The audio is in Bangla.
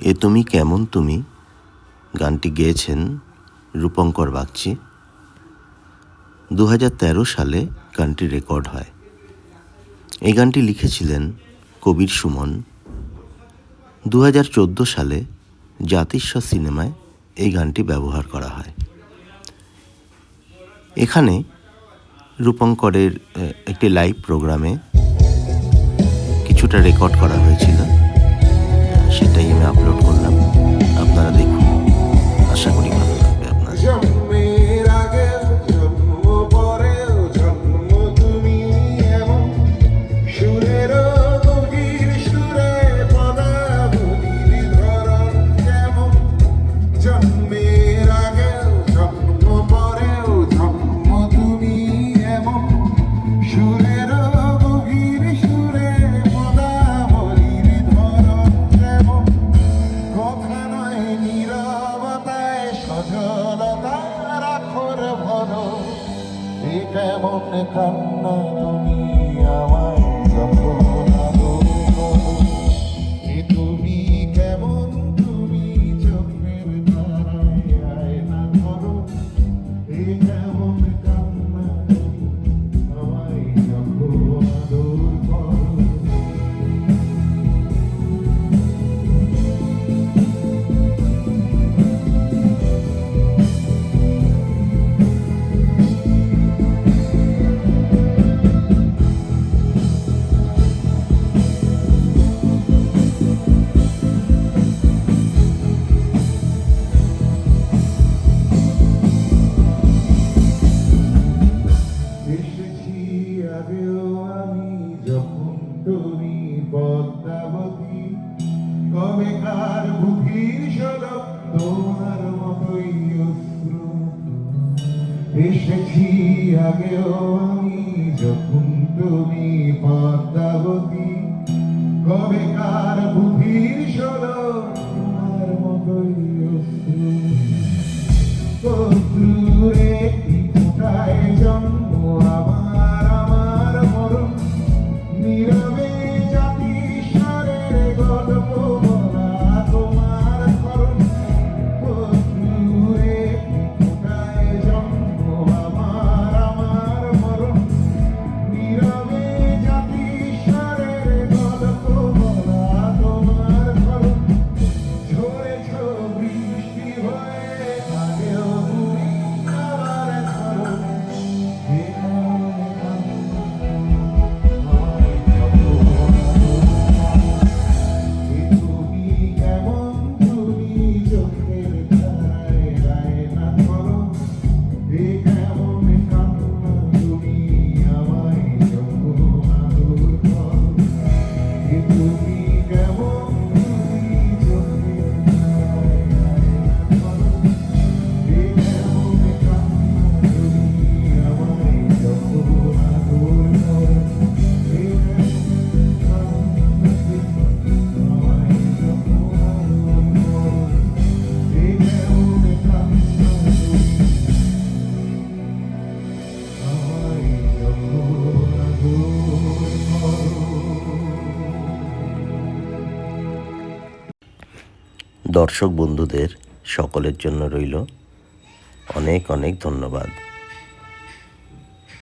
এ তুমি কেমন তুমি? গানটি গেয়েছেন রূপঙ্কর বাগচি। দু হাজার তেরো সালে গানটি রেকর্ড হয়। এই গানটি লিখেছিলেন কবির সুমন। দু হাজার চোদ্দ সালে জাতিস্ব সিনেমায় এই গানটি ব্যবহার করা হয়। এখানে রূপঙ্করের একটি লাইভ প্রোগ্রামে কিছুটা রেকর্ড করা হয়েছিল। সেটাই আমি আপলোড করলাম। আপনারা দেখুন। এমন কান্না তুমি। যখন তুমি পদ্মাবতী কবে কার বুকের সদক তোমার মতোই অশ্রু। এসেছি আগেও আমি যখন তুমি পদ্মাবতী কবে কার বুকের সদক Thank you. দর্শক বন্ধুদের সকলের জন্য রইল। অনেক অনেক ধন্যবাদ।